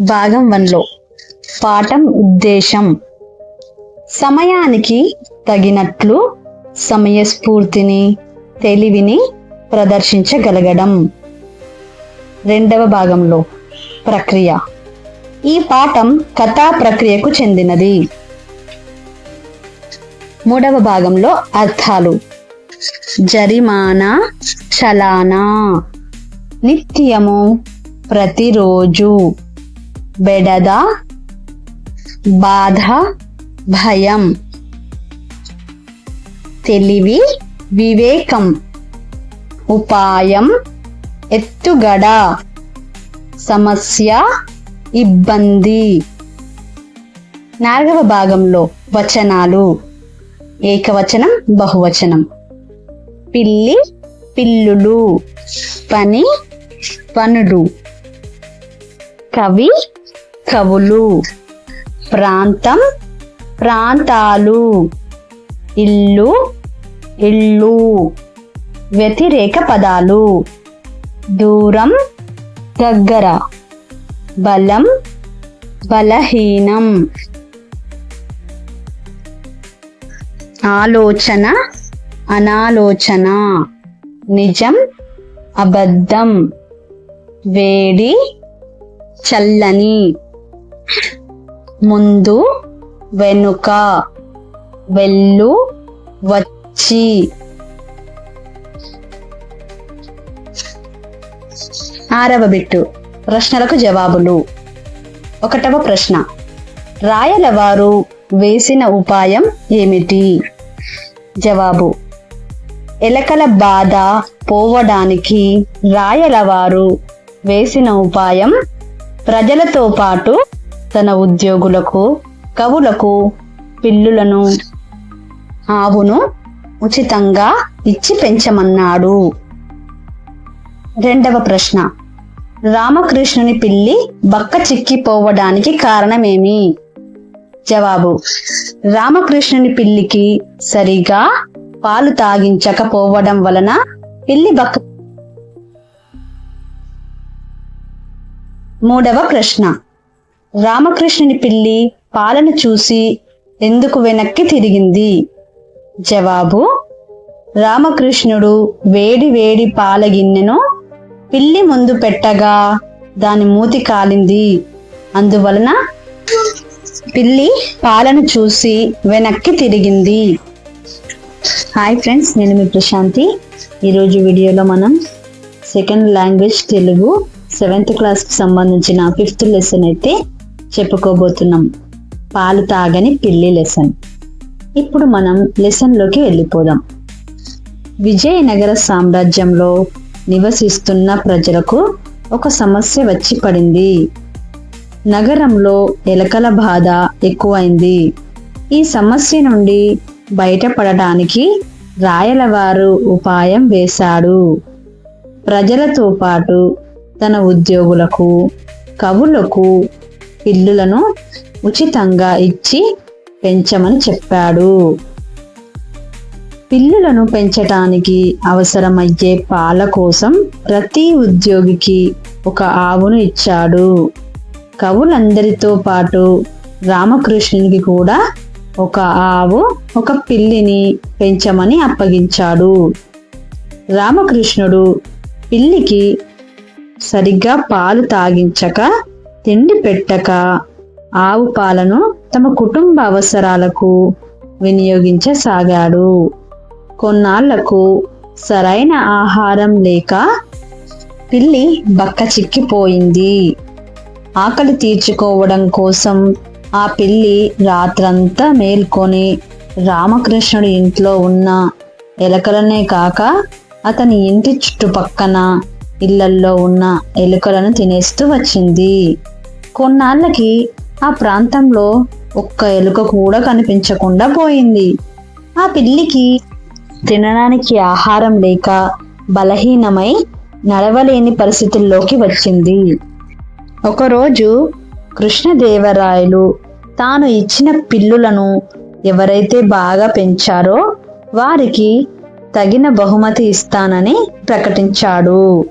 భాగం వన్లో. పాఠం ఉద్దేశం. సమయానికి తగినట్లు సమయస్ఫూర్తిని తెలివిని ప్రదర్శించగలగడం. రెండవ భాగంలో. ప్రక్రియ. ఈ పాఠం కథా ప్రక్రియకు చెందినది. మూడవ భాగంలో అర్థాలు. జరిమానా చలానా. నిత్యము ప్రతిరోజు. బెడద బాధ భయం. తెలివి వివేకం. ఉపాయం ఎత్తుగడ. సమస్య ఇబ్బంది. నాలుగవ భాగంలో వచనాలు. ఏకవచనం బహువచనం. పిల్లి పిల్లులు. పని పనులు. కవి కవులు. ప్రాంతం ప్రాంతాలు. ఇల్లు ఇళ్ళు. వ్యతిరేక పదాలు. దూరం దగ్గర. బలం బలహీనం. ఆలోచన అనాలోచన. నిజం అబద్ధం. వేడి చల్లని. ముందు వెనుక వెళ్ళు వచ్చి. ఆరవ బిట్టు ప్రశ్నలకు జవాబులు. ఒకటవ ప్రశ్న రాయలవారు వేసిన ఉపాయం ఏమిటి? జవాబు ఎలకల బాధ పోవడానికి రాయలవారు వేసిన ఉపాయం ప్రజలతో పాటు తన ఉద్యోగులకు కవులకు పిల్లులను ఆవును ఉచితంగా ఇచ్చి పెంచమన్నాడు. రెండవ ప్రశ్న. రామకృష్ణుని పిల్లి బక్క చిక్కిపోవడానికి కారణమేమి? జవాబు. రామకృష్ణుని పిల్లికి సరిగా పాలు తాగించకపోవడం వలన పిల్లి బక్క మూడవ ప్రశ్న. రామకృష్ణుని పిల్లి పాలను చూసి ఎందుకు వెనక్కి తిరిగింది? జవాబు రామకృష్ణుడు వేడి వేడి పాల గిన్నెను పిల్లి ముందు పెట్టగా దాని మూతి కాలింది. అందువలన పిల్లి పాలను చూసి వెనక్కి తిరిగింది. హాయ్ ఫ్రెండ్స్ నేను మీ ప్రశాంతి. ఈరోజు వీడియోలో మనం సెకండ్ లాంగ్వేజ్ తెలుగు సెవెంత్ క్లాస్కి సంబంధించిన ఫిఫ్త్ లెసన్ అయితే చెప్పుకోబోతున్నాం. పాలు తాగని పిల్లి లెసన్. ఇప్పుడు మనం లెసన్లోకి వెళ్ళిపోదాం. విజయనగర సామ్రాజ్యంలో నివసిస్తున్న ప్రజలకు ఒక సమస్య వచ్చి పడింది. నగరంలో ఎలకల బాధ ఎక్కువైంది. ఈ సమస్య నుండి బయటపడటానికి రాయలవారు ఉపాయం వేశాడు. ప్రజలతో పాటు తన ఉద్యోగులకు కవులకు పిల్లులను ఉచితంగా ఇచ్చి పెంచమని చెప్పాడు. పిల్లులను పెంచటానికి అవసరమయ్యే పాల కోసం ప్రతి ఉద్యోగికి ఒక ఆవును ఇచ్చాడు. కవులందరితో పాటు రామకృష్ణునికి కూడా ఒక ఆవు ఒక పిల్లిని పెంచమని అప్పగించాడు. రామకృష్ణుడు పిల్లికి సరిగ్గా పాలు తాగించక తిండి పెట్టక ఆవు పాలను తమ కుటుంబ అవసరాలకు వినియోగించసాగాడు. కొన్నాళ్ళకు సరైన ఆహారం లేక పిల్లి బక్క చిక్కిపోయింది. ఆకలి తీర్చుకోవడం కోసం ఆ పిల్లి రాత్రంతా మేల్కొని రామకృష్ణుడి ఇంట్లో ఉన్న ఎలకలనే కాక అతని ఇంటి చుట్టుపక్కన ఇళ్ళల్లో ఉన్న ఎలుకలను తినేస్తూ వచ్చింది. కొన్నాళ్ళకి ఆ ప్రాంతంలో ఒక్క ఎలుక కూడా కనిపించకుండా పోయింది. ఆ పిల్లికి తినడానికి ఆహారం లేక బలహీనమై నడవలేని పరిస్థితుల్లోకి వచ్చింది. ఒకరోజు కృష్ణదేవరాయలు తాను ఇచ్చిన పిల్లులను ఎవరైతే బాగా పెంచారో వారికి తగిన బహుమతి ఇస్తానని ప్రకటించాడు.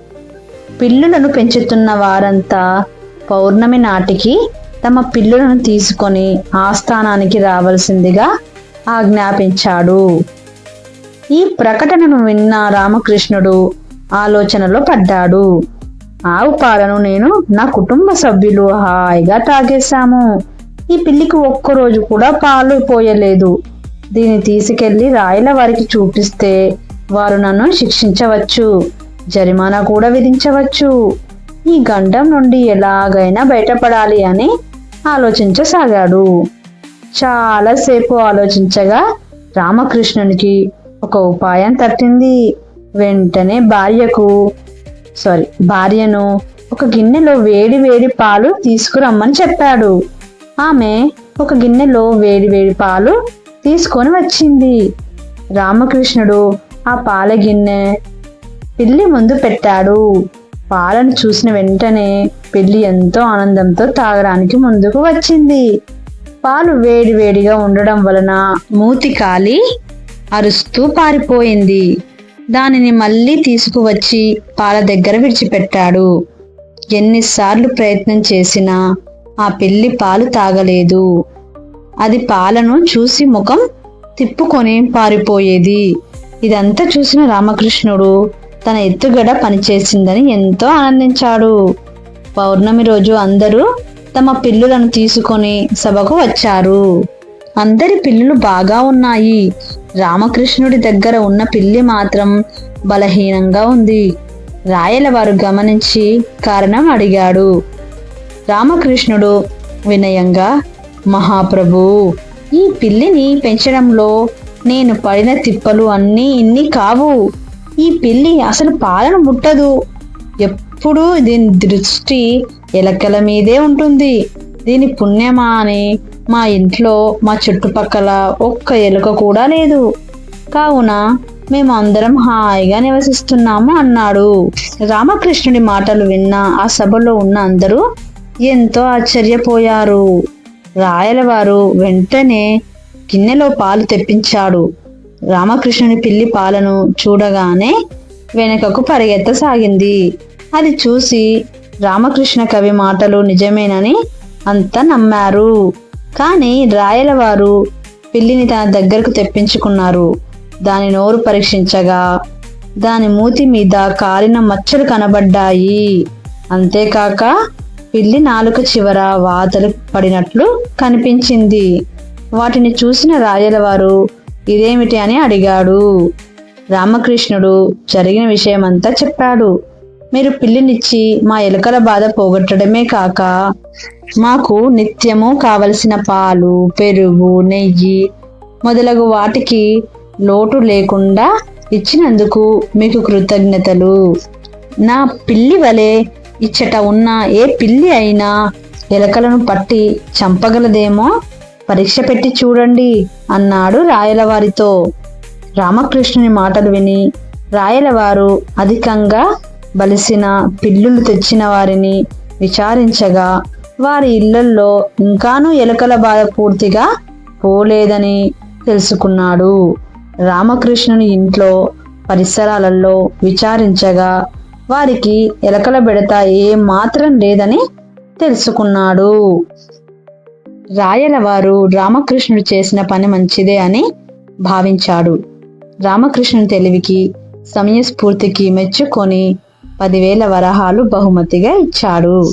పిల్లులను పెంచుతున్న వారంతా పౌర్ణమి నాటికి తమ పిల్లులను తీసుకొని ఆస్థానానికి రావలసిందిగా ఆజ్ఞాపించాడు. ఈ ప్రకటనను విన్న రామకృష్ణుడు ఆలోచనలో పడ్డాడు. ఆవు పాలను నేను నా కుటుంబ సభ్యులు హాయిగా తాగేశాము. ఈ పిల్లికి ఒక్కరోజు కూడా పాలు పోయలేదు. దీన్ని తీసుకెళ్ళి రాయల వారికి చూపిస్తే వారు నన్ను శిక్షించవచ్చు జరిమానా కూడా విధించవచ్చు. ఈ గండం నుండి ఎలాగైనా బయటపడాలి అని ఆలోచించసాగాడు. చాలాసేపు ఆలోచించగా రామకృష్ణునికి ఒక ఉపాయం తట్టింది. వెంటనే భార్యకు సారీ భార్యను ఒక గిన్నెలో వేడి వేడి పాలు తీసుకురమ్మని చెప్పాడు. ఆమె ఒక గిన్నెలో వేడి వేడి పాలు తీసుకొని వచ్చింది. రామకృష్ణుడు ఆ పాల గిన్నె పిల్లి ముందు పెట్టాడు. పాలను చూసిన వెంటనే పెళ్ళి ఎంతో ఆనందంతో తాగడానికి ముందుకు వచ్చింది. పాలు వేడి వేడిగా ఉండడం వలన మూతి కాలి అరుస్తూ పారిపోయింది. దానిని మళ్ళీ తీసుకువచ్చి పాల దగ్గర విడిచిపెట్టాడు. ఎన్నిసార్లు ప్రయత్నం చేసినా ఆ పిల్లి పాలు తాగలేదు. అది పాలను చూసి ముఖం తిప్పుకొని పారిపోయేది. ఇదంతా చూసిన రామకృష్ణుడు తన ఎత్తుగడ పనిచేసిందని ఎంతో ఆనందించాడు. పౌర్ణమి రోజు అందరూ తమ పిల్లులను తీసుకొని సభకు వచ్చారు. అందరి పిల్లులు బాగా ఉన్నాయి. రామకృష్ణుడి దగ్గర ఉన్న పిల్లి మాత్రం బలహీనంగా ఉంది. రాయల వారు గమనించి కారణం అడిగాడు. రామకృష్ణుడు వినయంగా మహాప్రభు ఈ పిల్లిని పెంచడంలో నేను పడిన తిప్పలు అన్నీ ఇన్ని కావు. ఈ పిల్లి అసలు పాలన ముట్టదు. ఎప్పుడూ దీని దృష్టి ఎలకల మీదే ఉంటుంది. దీని పుణ్యమా అని మా ఇంట్లో మా చుట్టుపక్కల ఒక్క ఎలుక కూడా లేదు. కావున మేము అందరం హాయిగా నివసిస్తున్నాము అన్నాడు. రామకృష్ణుడి మాటలు విన్న ఆ సభలో ఉన్న అందరూ ఎంతో ఆశ్చర్యపోయారు. రాయలవారు వెంటనే గిన్నెలో పాలు తెప్పించాడు. రామకృష్ణుని పిల్లి పాలను చూడగానే వెనుకకు పరిగెత్తసాగింది. అది చూసి రామకృష్ణ కవి మాటలు నిజమేనని అంతా నమ్మారు. కానీ రాయలవారు పిల్లిని తన దగ్గరకు తెప్పించుకున్నారు. దాని నోరు పరీక్షించగా దాని మూతి మీద కాలిన మచ్చలు కనబడ్డాయి. అంతేకాక పిల్లి నాలుక చివర వాతలు పడినట్లు కనిపించింది. వాటిని చూసిన రాయలవారు ఇదేమిటి అని అడిగాడు. రామకృష్ణుడు జరిగిన విషయమంతా చెప్పాడు. మీరు పిల్లినిచ్చి మా ఎలుకల బాధ పోగొట్టడమే కాక మాకు నిత్యము కావలసిన పాలు పెరుగు నెయ్యి మొదలగు వాటికి లోటు లేకుండా ఇచ్చినందుకు మీకు కృతజ్ఞతలు. నా పిల్లి వలె ఇచ్చట ఉన్న ఏ పిల్లి అయినా ఎలకలను పట్టి చంపగలదేమో? పరీక్ష పెట్టి చూడండి అన్నాడు రాయలవారితో. రామకృష్ణుని మాటలు విని రాయలవారు అధికంగా బలిసిన పిల్లులు తెచ్చిన వారిని విచారించగా వారి ఇళ్ళల్లో ఇంకానూ ఎలుకల బాధ పూర్తిగా పోలేదని తెలుసుకున్నాడు రామకృష్ణుని ఇంట్లో పరిసరాలలో విచారించగా వారికి ఎలకల బెడత ఏ మాత్రం లేదని తెలుసుకున్నాడు. రాయలవారు రామకృష్ణుడు చేసిన పని మంచిదే అని భావించాడు. రామకృష్ణుని తెలివికి సమయస్ఫూర్తికి మెచ్చుకొని పదివేల వరహాలు బహుమతిగా ఇచ్చాడు.